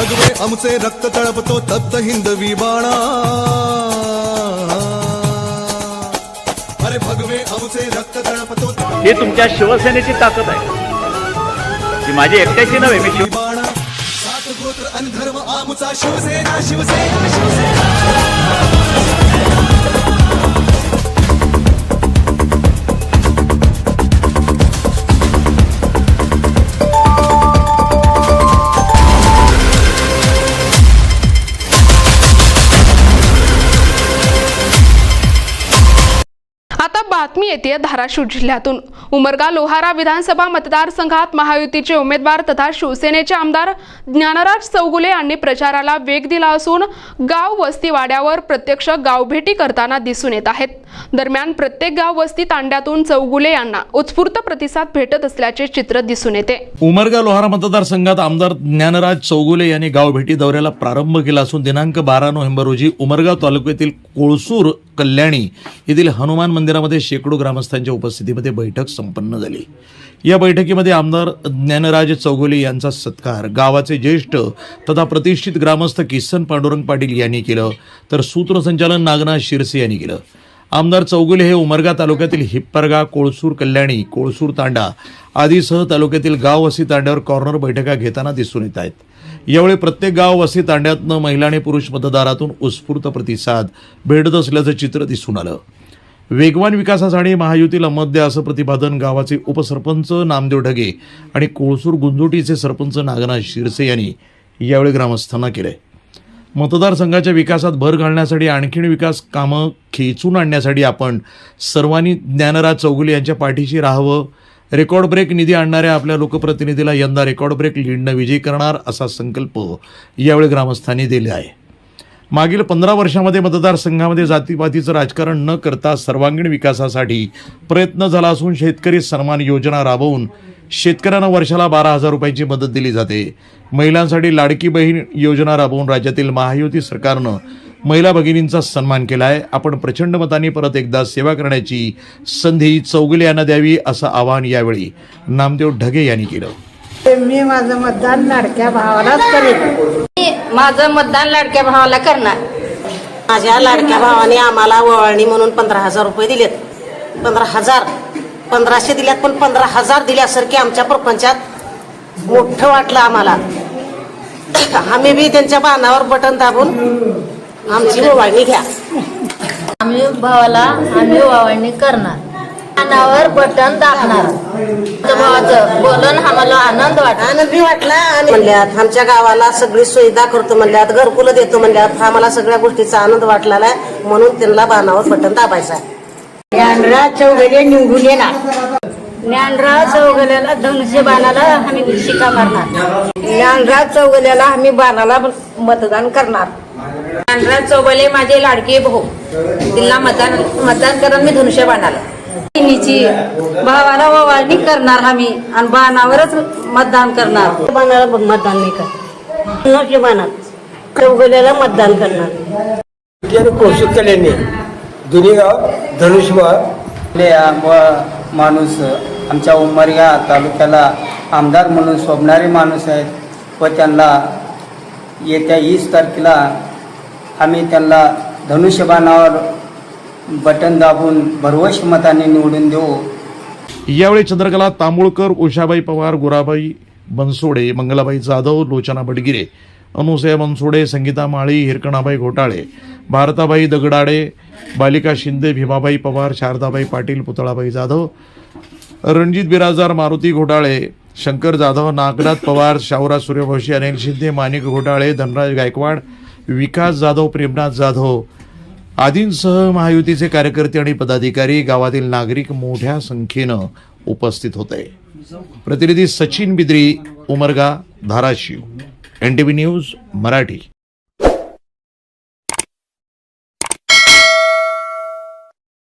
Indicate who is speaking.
Speaker 1: आमचे रक्त तळपतो तप्त हिंदवी बाणा. अरे भगवे आमचे रक्त तळपतो
Speaker 2: ही तुमच्या शिवसेनेची ताकद आहे. ती माझी एकट्याची नव्हे मी शिव
Speaker 1: बाणा. सात गोत्र आणि धर्म आमचा शिवसेना शिवसेना शिवसेना.
Speaker 3: बातमी येते धाराशिव जिल्ह्यातून. उमरगा लोहारा विधानसभा मतदारसंघात महायुतीचे उमेदवार तथा शिवसेनेचे आमदार ज्ञानराज चौगुले यांनी प्रचाराला वेग दिला असून गाव वस्ती वाड्यावर प्रत्यक्ष गावभेटी करताना दिसून येत आहेत. दरम्यान प्रत्येक गाव वस्ती तांड्यातून चौगुले यांना उत्स्फूर्त प्रतिसाद भेटत असल्याचे चित्र दिसून येते.
Speaker 4: उमरगा लोहारा मतदारसंघात आमदार ज्ञानराज चौगुले यांनी गावभेटी दौऱ्याला प्रारंभ केला असून दिनांक बारा नोव्हेंबर रोजी उमरगाव तालुक्यातील कोळसूर कल्याणी येथील हनुमान मंदिरामध्ये शेकडो ग्रामस्थांच्या उपस्थितीमध्ये बैठक संपन्न झाली. या बैठकीमध्ये आमदार ज्ञानराज चौगुले यांचा सत्कार गावाचे ज्येष्ठ तथा प्रतिष्ठित ग्रामस्थ किसन पांडुरंग पाटील यांनी केलं तर सूत्रसंचालन नागनाथ शिरसे यांनी केलं. आमदार चौगुले हे उमरगा तालुक्यातील हिप्परगा कोळसूर कल्याणी कोळसूर तांडा आदीसह तालुक्यातील गाव वसी तांड्यावर कॉर्नर बैठका घेताना दिसून येत आहेत. यावेळी प्रत्येक गाव वसी तांड्यातनं महिला आणि पुरुष मतदारातून उत्स्फूर्त प्रतिसाद भेटत असल्याचं चित्र दिसून आलं. वेगवान विकासासाठी महायुतीला मत द्या असं प्रतिपादन गावाचे उपसरपंच नामदेव ढगे आणि कोळसूर गुंजोटीचे सरपंच नागनाथ शिरसे यांनी यावेळी ग्रामस्थांना केलंय. मतदारसंघाच्या विकासात भर घालण्यासाठी आणखीन विकास कामं खेचून आणण्यासाठी आपण सर्वांनी ज्ञानराज चौगुले यांच्या पाठीशी राहावं. रेकॉर्ड ब्रेक निधी आणणाऱ्या आपल्या लोकप्रतिनिधीला यंदा रेकॉर्ड ब्रेक लीडनं विजयी करणार असा संकल्प यावेळी ग्रामस्थांनी दिला आहे. मागील पंधरा वर्षामध्ये मतदारसंघामध्ये जातीपातीचं राजकारण न करता सर्वांगीण विकासासाठी प्रयत्न झाला असून शेतकरी सन्मान योजना राबवून शेतकऱ्यांना वर्षाला बारा हजार रुपयांची मदत दिली जाते. महिलांसाठी लाडकी बहीण योजना राबवून राज्यातील महायुती सरकारनं महिला भगिनींचा सन्मान केला आहे आपण प्रचंड मतांनी परत एकदा सेवा करण्याची संधी चौगुले यांना द्यावी असं आवाहन यावेळी नामदेव ढगे यांनी केलं.
Speaker 5: मी माझं मतदान लाडक्या भावालाच करेन.
Speaker 6: मी माझं मतदान लाडक्या भावाला करणार.
Speaker 5: माझ्या लाडक्या भावाने आम्हाला ओवाळणी म्हणून पंधरा हजार रुपये दिलेत. पंधरा हजार. पंधराशे दिल्यात पण पंधरा हजार दिल्यासारखे आमच्या प्रपंचात मोठं वाटलं आम्हाला. आम्ही बी त्यांच्या बाणावर बटन दाबून आमची ओवाळणी घ्या.
Speaker 6: आम्ही भावाला आम्ही वावणी करणार. कानावर बटन दाबणार. भावाचं बोलून आम्हाला आनंद वाटला
Speaker 5: आनंदी वाटला आणि म्हणल्यात आमच्या गावाला सगळी सुविधा करतो म्हणल्यात घरकुलं देतो म्हणल्यात. आम्हाला सगळ्या गोष्टीचा आनंद वाटलेला आहे. म्हणून त्यांना बाणावर बटन दाबायचं आहे. ज्ञानराज चौघले निघून ये येणार.
Speaker 6: ज्ञानराज चौगल्याला धनुष्य बाणाला आम्ही शिका मारणार.
Speaker 5: ज्ञानराज चौगल्याला आम्ही बाणाला मतदान करणार.
Speaker 6: ज्ञानराज चौगले माझे लाडके भाऊ. तिला मतदान मतदान करून मी धनुष्य बाणाला. बहिणीची भावाला ओवाळणी करणार आम्ही आणि बाणावरच मतदान करणार.
Speaker 5: बाणाला मतदान नाही करणार बाणात. चौगल्याला मतदान करणार.
Speaker 7: कौशिक कल्याणी दोन्ही गाव धनुष्यबाग
Speaker 8: व माणूस आमच्या उमरगा तालुक्याला आमदार म्हणून शोभणारे माणूस आहेत व त्यांना येत्या वीस तारखेला आम्ही त्यांना धनुष्यबाणावर बटन दाबून भरवश मताने निवडून देऊ.
Speaker 4: यावेळी चंद्रकला तांबुळकर उषाबाई पवार गुराबाई बनसोडे मंगलाबाई जाधव लोचना बडगिरे अनुसया बनसोडे संगीता माळी हिरकणाबाई घोटाळे भारताबाई दगडाडे बालिका शिंदे भीमाबाई पवार शारदाबाई पाटील पुतळाबाई जाधव रणजित बिराजदार मारुती घोटाळे शंकर जाधव नागनाथ पवार शाहूराज सूर्यवंशी अनिल शिंदे माणिक घोटाळे धनराज गायकवाड विकास जाधव प्रेमनाथ जाधव आदींसह महायुतीचे कार्यकर्ते आणि पदाधिकारी गावातील नागरिक मोठ्या संख्येनं उपस्थित होते. प्रतिनिधी Sachin Bidri Umarga Dharashiv. N news Marathi.